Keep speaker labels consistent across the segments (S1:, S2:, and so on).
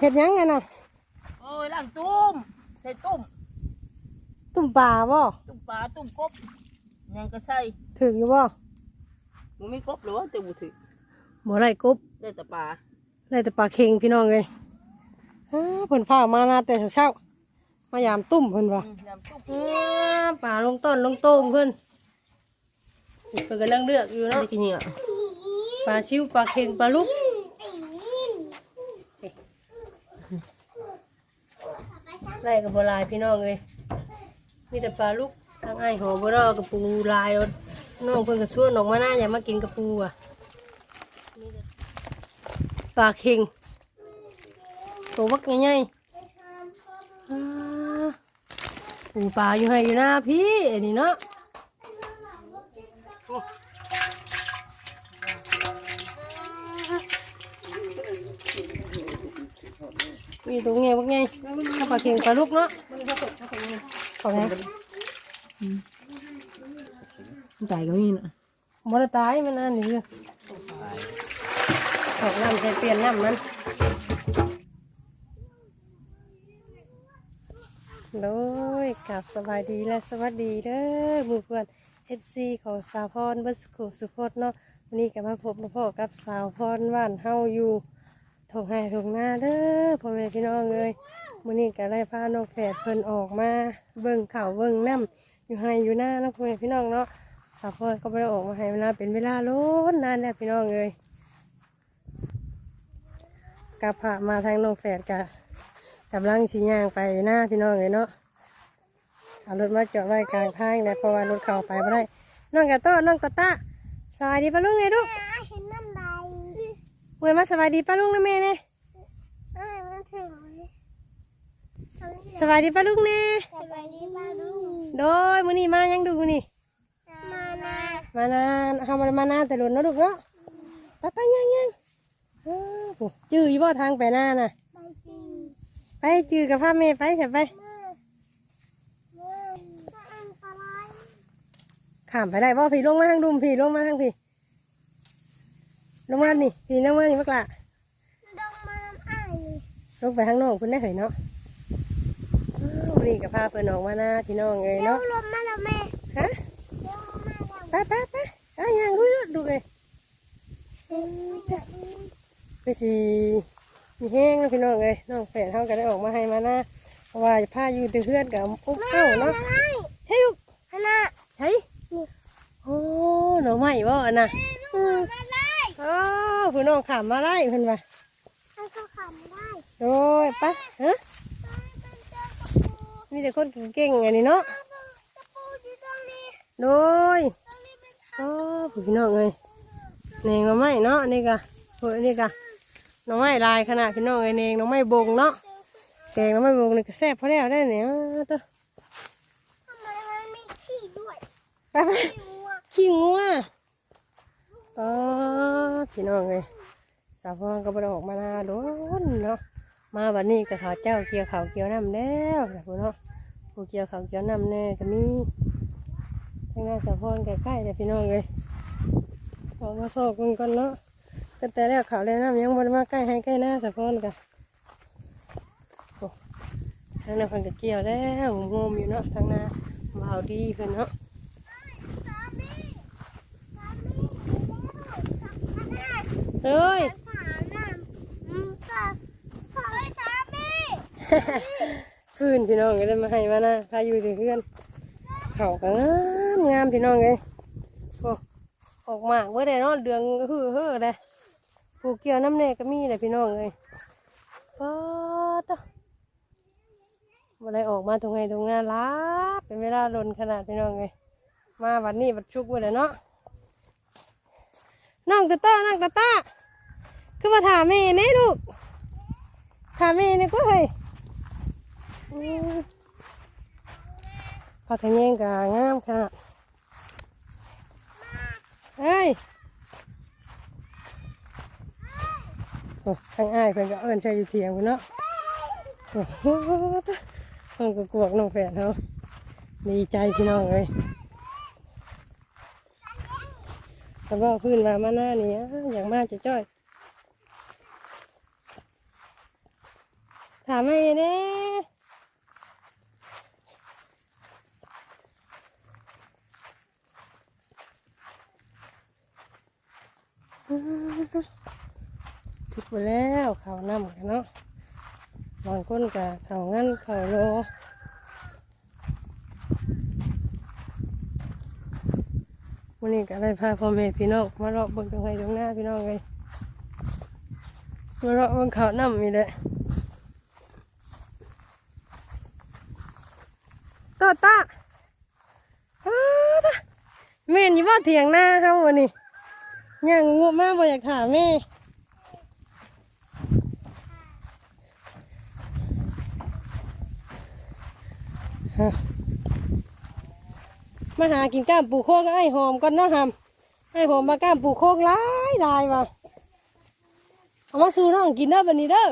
S1: เห็ดหยังไงน่ะ
S2: โอ้ยล่างตุ้มใส่ตุ้ม
S1: ตุ่มปลาบ่
S2: ตุ้มปลาตุ้มกบยังก็ใช่
S1: ถึกอยู่บ่
S2: มันไม่กบหรอวะแต่บุถือ
S1: บ่ได้กบ
S2: ได้แต่ปลา
S1: ได้แต่ปลาเค็งพี่น้องเลยอ้าเพิ่นพามานาแต่เช้าๆมายามตุ่มเพิ่นว่า
S2: อืมยำตุ้ม
S1: อ้าปลาลงต้นลงโต้งเพิ่นเพิ่นกำลังเลือกอยู่
S2: ได้
S1: เนาะ
S2: กินเนี่ย
S1: ปลาชิวปลาเค็งปลาลูก ได้กับบัวลายพี่น้องเลยมีแต่ปลาลูกทางไอ้หอบัวรอกับปูลายรถน้องเพิ่นก็ชวนออกมาหน้าอย่ามากินกับปูอะปลาเค็งตัววักใหญ่ๆอ่าปูปลาอยู่ให้อยู่หน้าพี่อนนี้เนาะ มีตัวไงวักไงข้าวปลาเค็งปลาลูกเนาะของไง
S2: ตายก็มีนะ
S1: มรตายมันอันนี้เลยของน้ำใส่เปลี่ยนน้ำมันโดยกับสบายดีและสวัสดีเด้อหมู่เพื่อนเอฟซีของสาวพรบัสกุสุพจน์เนาะวันนี้ก็มาพบมาพบกับสาวพรบ้านเฮาอยู่ ทงไห้ทงหน้าเด้อพ่อแม่พี่น้องเลยวันนี้ก็ได้พาน้องแฝดเพิ่นออกมาเบิ่งเข่าเบิ่งน้ำอยู่ไห้อยู่หน้าเนาะพ่อแม่พี่น้องเนาะสาวพรก็ไม่ได้ออกมาให้เวลาเป็นเวลาล้นนานแล้วพี่น้องเลยกะพามาทางน้องแฝดกะกำลังชี้ยางไปหน้าพี่น้องเลยเนาะเอารถมาจอดไว้กลางทางเลยเพราะว่ารถเข้าไปไม่ได้น้องกะโต้น้องกะตาสวัสดีป้าลุงไงลูก
S3: เว
S1: ยมาสวัสดีป้าลุงนะแม่เนี่ย
S3: เอ้ยมันถึง
S1: สวัสดีป้าลุงเน่
S3: สวัสดีป้าลุง
S1: โดยมื้อนี้มายังดูมื้อนี้
S3: มานา
S1: มานานเฮามามานานแต่หล่นเนาะลูกเนาะไปไปยังยังอ้าวโหจื้ออยู่บ่ทางไปหน้าน่ะ
S3: ใบจริง
S1: ไปจือกับพ่อแม่ไปเถอะไป
S3: เมื่อเมื่อจะอันตราย
S1: ข้ามไปได้บ่พี่ลงมาทางดุมพี่ลงมาทางพี่ ลงมานี่พี่ลงมานี่มักละ
S3: ดองมาน้ำอ้าย
S1: ลงไปทางน้องคุณได้เหรอเนาะอ้าวนี่กับพาเพิ่นออกมาหน้าพี่น้องเลย
S3: เดี๋ยว
S1: เนาะ
S3: ลมมาแล้วแม่
S1: ฮะ
S3: เดี๋ยวมาแล้ว
S1: ไปไปไปไปยังดูดูดูเลยไปสิมีแห้งนะพี่น้องเลยน้องแฝดเฮาก็ได้ออกมาให้มาหน้าเพราะว่าพาอยู่แต่เพื่อนกับปุ๊บเอ้าเนาะ
S3: อะไร
S1: ใช่ลูก
S3: ฮะน่ะ
S1: ใช่โอ้หน่อไม้บ่อันน่ะ
S3: อืมมาไล่
S1: โอ้ผู้น้องขามมาไล่เพิ่นว่า
S3: ให้เขาขำได้
S1: โอ้ยปะฮะ
S3: เป็นเจ้ากระปู
S1: มีแต่คนเก่งๆอันนี้เนาะ
S3: กระปูอยู่ตรงนี้
S1: โดย
S3: ตรงนี้เป็นทาง
S1: โอ้ผู้พี่น้องเอ้ยเนงหน่อไม้เนาะนี่กะโอ้ยนี่กะหน่อไม้ลายขนาดพี่น้องเอ้ยเนงหน่อไม้บงเนาะแกงหน่อไม้บงนี่ก็แซ่บพอแล้วได้เนี่ยเอาเตัว
S3: ทำไมมันไม่ขี้ด้วย
S1: ไปไป
S3: ขี้งัว
S1: ขี้งัวอ๋อพี่น้องเอ้ยสาวพรก็บ่ได้ออกมานาโดนเนาะมาวันนี้ก็ขอเจ้าเกี่ยวเขาเกี่ยวน้ำแล้วแต่ผู้เนาะผู้เกี่ยวเขาเกี่ยวน้ำแน่ก็มีทางงานสะพอนใกล้ๆแต่พี่น้องเลยออกมาโศกกันก่อนเนาะก็แต่แล้วเขาวแล้วน้ำยังบนมาใกล้ให้ใกล้หน้าสะพอนกันทางนั้นเพิ่นก็เกี่ยวแล้วงมอยู่เนาะทางหน้าเบาดีเพิ่นเนาะ
S3: สามีสามี แล้ว
S1: เอ้ย
S3: ถามน่ะอืมค่ะขอให้สามี
S1: พื้นพี่น้องก็ได้มาให้มานะพาอยู่ที่เพื่อนเขาก็งามงามพี่น้องเลยโอ้ออกมาเมื่อใดเนาะเดืองเฮือเฮือเลยผูกเกี่ยวน้ำแน่ก็มีเลยพี่น้องเลยป๊าตะมาได้ออกมาตรงไงตรงงานล้าเป็นเวลาลนขนาดพี่น้องเลยมาวันนี้บัดชุกไว้เลยเนาะน้องตาต้าน้องตาต้า คือมาถามแม่เนี่ลูกถามแม่นี่ก็เฮ้ยอืมผักขะแยงกางามขนาดเฮ้ยโอ้ทางอ้ายเพิ่นก็เอิ้นใช้อยู่เถียงพุ่นเนาะโอ้โหน้องก็กวกน้องแฝดเขาดีใจพี่น้องเลยแต่ว่าพื้นว่ามาหน้านี้อยากมาจะจ้อย ถามให้เด้ทุกไปแล้วเขานำกันเนาะบางคนก็เขางั้นเขาโลวันนี้ก็ได้พาพ่อแม่พี่น้องมาเลาะบนตรงไหนตรงหน้าพี่น้องเลยมาเลาะบนเขาวนำมีแหละ ตตาอ้าตาแม่นอยู่ว่าเถียงหน้าเขาวันนี้ยังงบมากบ่อยากถามแม่มาหากินก้ามปูโคกไอ้หอมก่อนเนาะฮัมไอ้หอมมาก้ามปูโคกหลายลายว่ะเอามาสู่น้องกินเด้อบันนี้เด้อ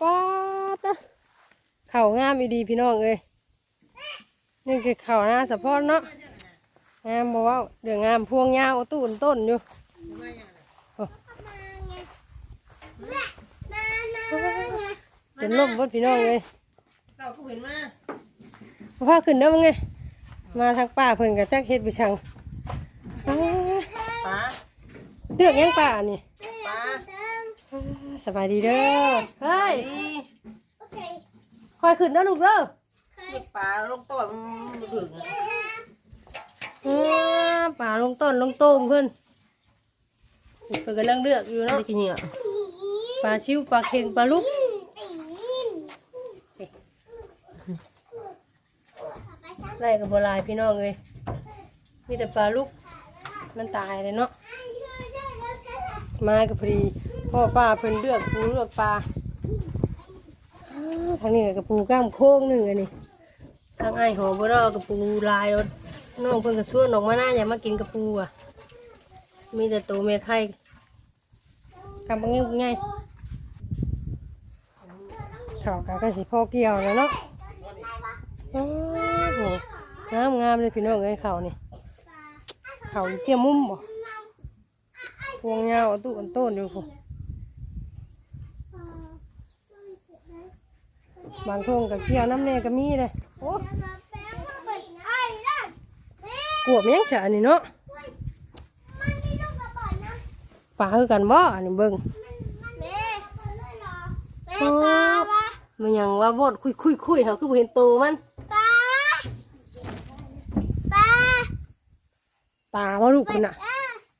S1: ป้าตะ เข่างามอีดีพี่น้องเอ้ยนี่คือเข่าหน้าสะพอนเนาะงามบอกว่าเดี๋ยวงามพวงยาวต้นต้นอยู่
S3: นานา
S1: เป็นลมบดพี่น้องเลย
S2: เก่าก็เห็นมา
S1: พาขึ้นได้อมั้งไงมาทางป่าเพิ่นกับจักเฮ็ดไปชังอ้า
S2: ป้า
S1: เลือกยังป่านี่
S2: ป้า
S1: อ้าสบายดีเด้อเฮ้ย
S3: โอเค
S1: คอยขึ้นนะลูกเด้อ
S2: เด็กป้าลงต้นมันถึง
S1: อ้าป่าลงต้นลงโต้งเพิ่นเพิ่นกำลังเลือกอยู่
S2: ได้
S1: เนาะ
S2: กินเนี่ย
S1: ปลาชิวปลาเค็งปลาลูกไล่กับบัวลายพี่น้องเลยมีแต่ปลาลูกมันตายเลยเนาะมากับพอดีพ่อป้าเพิ่นเลือกปูเลือกปลาอ้าว ทางนี้ก็กับปูก้ามโค้งหนึ่งอันนี้ทางไอ้หอบรอกับปูลายรถน้องเพิ่นก็ชวนออกมาหน้าอย่ามากินกับปูอะ มีแต่ตัวเมไข่กำปังเงี้ยไงเขากก็สิพ่อเกี่ยวแล้วเนาะโอ้โหงามงามเลยพี่น้องไอ้ยเขานี่เขาเกี่ยมุมบ่พวงยาวเอาตู้นต้นอยู่พุ่น บางทงกับเกี่ยวน้ำเนก็มีเลยโอ้กลัวมันยังจะอันนี้เนาะปลาคือกันบ่อันนี้เบิ่งมันยังว่าบดคุยคุยคุยเขาคือบ่เห็นโตมันปลาว่าลูกมันอะ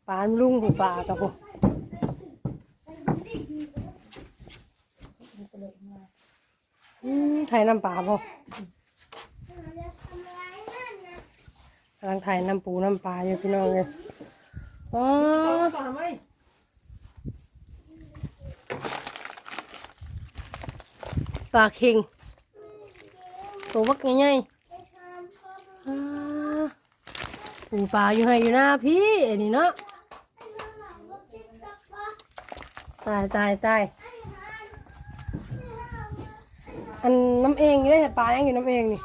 S1: ปลาลุงผู้ปลากับผม ไทยน้ำปลาบ่กำลังไทยน้ำปูน้ำปลาอยู่พี่น้องเลยอ๋อ
S2: ก่อนทำไม
S1: ปลาเค็งตัววักใหญ่ๆปูปลาอยู่ให้อยู่หน้าพี่อันนี้เนาะตายตายตาย อันน้ำเองนี่ได้ปลายังอยู่น้ำเองนี่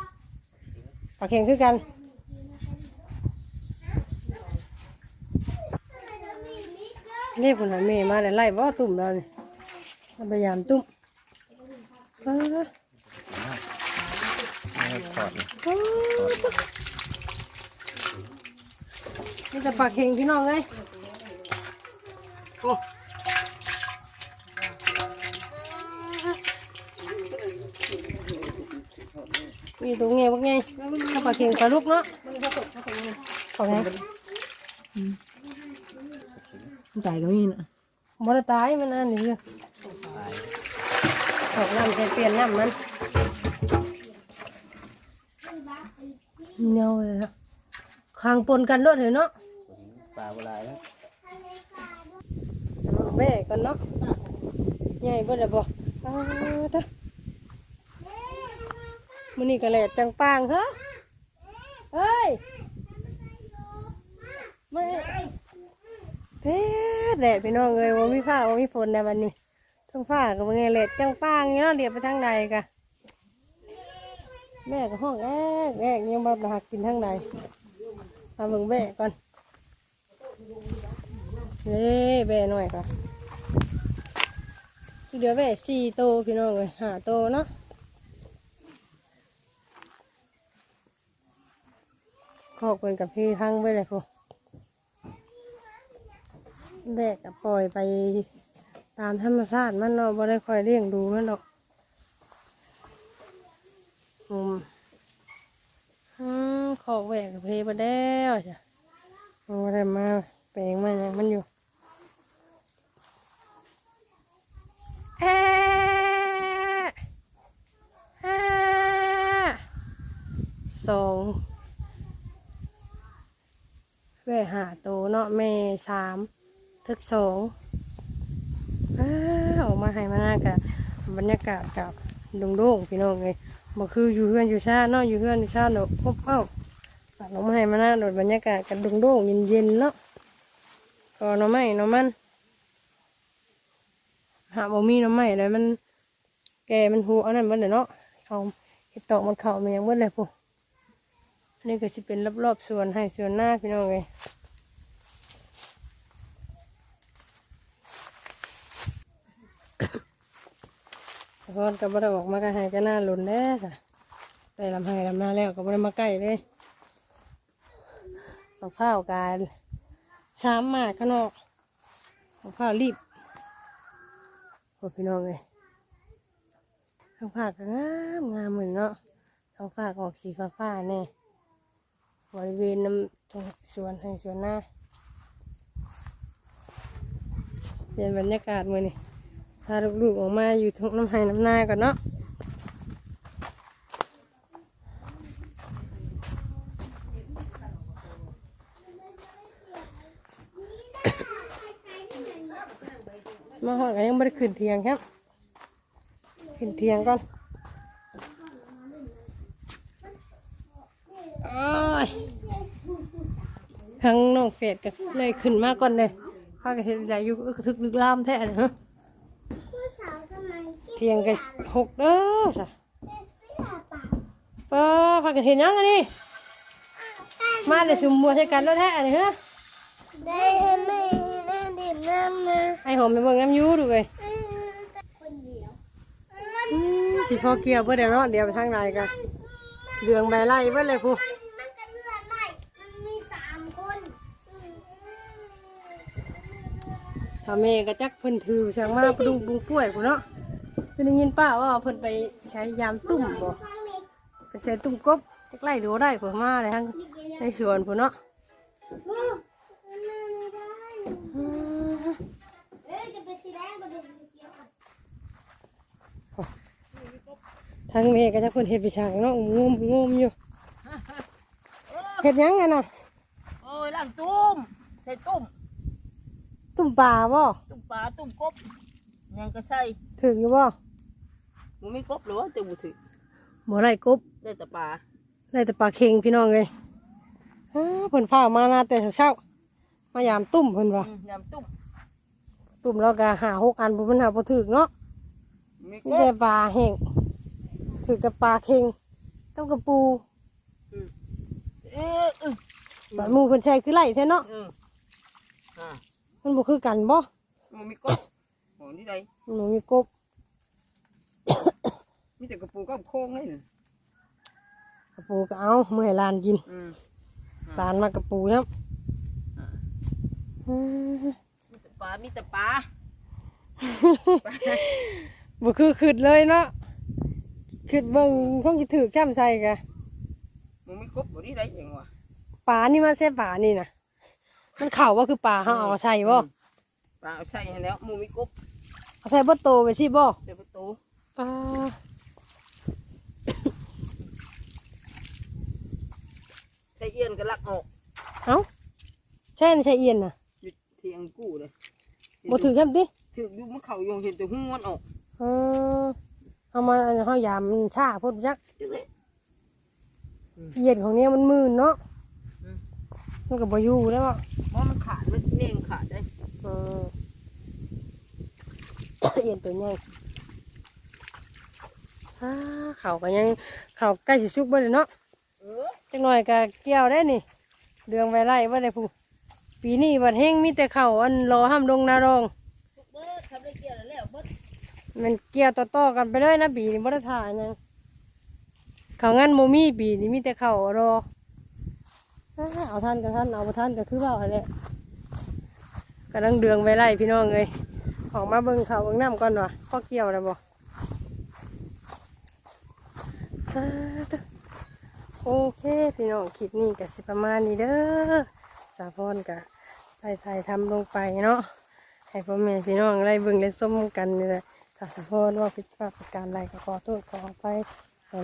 S1: ปลาเค็งคือกันนี่ผลหันเมย์มาแล้วไล่บ่ตุ่มเราเนี่ยพยายามตุ่มเออนี่จะปลาเค็งพี่น้องเลย มีตัวเงี้ยพวกไงถ้าปลาเค็งปลาลูกเนาะของไง
S2: ตายก็มีน่ะ
S1: มรตายมันอันนี้เลยออกน้ำใส่เปลี่ยนน้ำมันเงาเลยนะคางปนกันด้วยเถอะเนาะ
S4: ปลาโบราณแล้ว
S1: แม่กันเนาะใหญ่เบิดเลยบ่อ้าวตะ มื้อนี้ก็แลดจังปางเหรอเฮ้ยมาเด้แดดพี่น้องเอ้ยว่ามีฟ้าว่ามีฝนในวันนี้ทั้งฟ้าก็บ่ไงแลดจังปางเนาะเรียบไปทางใดกะแม่ก็ห้องแอกแอกยังบ่ได้หากินทางใดมาเบิ่งแม่ก่อนนี่แม่หน่อยก่อนเหลือแว่สี่โตพี่น้องเลยหาโตเนาะ ขอบคุณกับพี่ทั้งไปเลยพวกแบกกับปล่อยไปตามธรรมชาติมันเนาะบ่ได้คอยเลี้ยงดูมันหรอกอืมอืมขอแหวกกับพี่ไปแล้วจ้ะโอ้ได้มาแปลงมาอย่างมันอยู่แอะแอะสอง แม่หาโตเนาะแม่สามทึกสองออกมาให้มาหน้ากับบรรยากาศกับดงโด่งพี่น้องเลยบ่คืออยู่เฮือนอยู่ชาติเนาะอยู่เฮือนอยู่ชาติเนาะพบเอ้าตัดลงมาให้มาหน้าโดดบรรยากาศกับดงโด่งเย็นๆเนาะก็น่องไม้น่องมัน หาบ่มีน้ำใหม่เลยมัน แกมันหูอันนั้นเบิดเลยเนาะเอาเห็ดตอกมันเข่ามันยังเบิดเลยพวก นนี้ก็สิเป็นรอบๆส่วนให้สวนหน้าพี่น้องเลยแต่พอนก็บ่ได้ออกมาก็ให้ก็น่าหลุนแน่ค่ะแต่ลำให้ลำหน้าแล้วก็บ่ได้มาใกล้เลยมะพร้าวการสามมากข้างนอกมะพร้าวรีบโอ้พี่น้องเลยท้องผ้าก็งามงามเหมือนเนาะท้องผ้ากออกสีฟ้าฟ้าๆแน่ บริเวณน้ำตรงสวนให้สวนหน้าเปลี่ยนบรรยากาศมือนี่พาลูกๆออกมาอยู่ทงน้ำไห้น้ำหน้าก่อนเนาะมาหอดกันยังไม่ได้ขึ้นเทียงครับ ขึ้นเทียงก่อนโอ้ย ทั้งน้องเฟดก็เลยขึ้นมาก่อนเลยพากันเห็นใจอยู่อึกทึกลึกล่ามแท้นะฮะ
S3: ผู้สาวทำไมกิน
S1: เทียงกันหกเด้อจ้ะ
S3: แต่เสื้อปะ
S1: ป้าพากันเห็นยังอันนี้มาเดี๋ยวชุมบัวใช้กันแล้วแท้อันนี้ฮะ
S3: ได้ให้แม่แม่ดื่มน้ำนะ
S1: ไอหอมไปเบิ่งน้ำยูดูเลย
S3: อืมคนเดียว
S1: อืมสิพอเกี่ยวเพื่อเดี๋ยวเนาะเดี๋ยวไปทางไหนกันเดืองใบไล่เพื่อเลยผู้
S3: มันมันจะเลื่อนได้มันมีสามคนอืม
S1: ถ้าแม่ก็จักเพิ่นถือช่างมาปรุงปรุงป่วยผู้เนาะเพิ่นได้ยินป้าว่าเพิ่นไปใช้ยามตุ่มบ่
S3: ฟังนี่
S1: ไปใช้ตุ่มกบจักไล่ดูได้ผู้มาเลยทั้งในสวนผู้เนาะ
S3: บูมันมาไม่ได้
S1: อืม
S3: เอ้ยจะเป็นสีแดงจะเป็นสีเขียวอะ
S1: ทางแม่ก็จักเพิ่นเฮ็ดไปช่างเนาะงมงมอยู่เฮ็ดหยังกันน่ะ
S2: โอ้ยล่างตุ้มใส่ตุ้ม
S1: ตุ่มปลาบ่
S2: ตุ้มปลาตุ้มกบยังก็ใช่
S1: ถึงอยู่บ่
S2: มันไม่กบหรือว่าจะบุถือ
S1: บ่ไล่กบ
S2: ได้แต่ปลา
S1: ได้แต่ปลาเค็งพี่น้องเลยอ้าเพิ่นฟ้ามานาแต่เช้าๆมายามตุ่มเพิ่นว่า
S2: อืมยำตุ้ม
S1: ตุ่มแล้วก็หาหกอันบ่มันหาบ่ถึกเนาะ
S2: ไม่ก
S1: มี
S2: บ
S1: แต่ปลาแห้งถึกแต่ปลาเค็งกับกระปู
S2: เออเออ
S1: ปลาหมูเพิ่นใช้คือไล่แท้เนาะ
S2: เอออ่า
S1: มันบ่คือกันบ่
S2: มันมีกบโอ้นี่ได
S1: มันบ่มีกบ
S2: มีแต่กระปูกับโค้งนี่น่ะ
S1: กระปูก็เอามื้อให้หลานกิน
S2: อืม
S1: หลานมากระปูครับ
S2: มีแต่ปลา มีแต่ปลา
S1: บ่คือขึ้นเลยเนาะขึ้นเบิ่งคงสิถึกแจ่มใส่กะ
S2: มันมีกบบ่นี่ไดเองวะ
S1: ปลานี่มาใส่ปลานี่น่ะ มันเข้าว่าคือปลาเฮาเอาใส่บ่
S2: ปลาเอาใส่ให้แล้วหมูมีกบ
S1: เอาใส่บ่โตไปสิบ่
S2: เดี๋ยวประตู
S1: ปลา
S2: ใส่เอียนก็ลักออก
S1: เอ้าใช่ใช่เอียนน่ะ
S2: อยู่เทียงกู้เลย
S1: บ่ถือแค่มติ
S2: ถืออยู่มันเข่าโยงเห็นแต่หูมันออก
S1: เออเอามาเฮายามมันชาพุ่นจัก
S2: จังเลย
S1: เอียนของเนี้ยมันมื่นเนาะ
S2: อืม
S1: มันก็บ่อยู่แล้วอะ
S2: เพราะมันขาดมันเน่งขาดได้
S1: เออเอียนตัวใหญ่อ่าเขาก็ยังเขาใกล้สิสุกบ่ได้เนาะ
S2: เออ
S1: จังหน่อยก็เกี่ยวได้นี่เดืองไว้ไล่บ่ได้ผู้ปีนี้บัดเฮงมีแต่เขาอันรอห้ามลงนารอง
S2: เบิดทำได้เกี่ยวแล้วแล้วเบิด
S1: มันเกี่ยวต่อๆกันไปเลยนะบีนี่บ่ได้ถ่ายนะเขางั้นโมมี่บีนี่มีแต่เขารออ้า เอาท่านกับท่านเอาบ่ท่านก็คือว่าอะไรกำลังเดืองไว้ไล่พี่น้องเลยออกมาเบิ่งเขาเบิ่งน้ำก่อนวะพ่อเกี่ยวแล้วบ่อ้าตึ๊โอเค พี่น้องคลิปนี้ก็สิประมาณนี้เด้อสาพรกะไปถ่ายทำลงไปเนาะให้พ่อแม่พี่น้องได้เบิ่งได้ส้มกันนี่แหละถ้าสะพอนว่าผิดพลาดประการใดก็ขอโทษขออภัย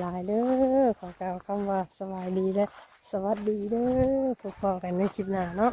S1: หลายเด้อขอกล่าวคำว่าสบายดีและ สวัสดีเด้อพบกันในคลิปหน้าเนาะ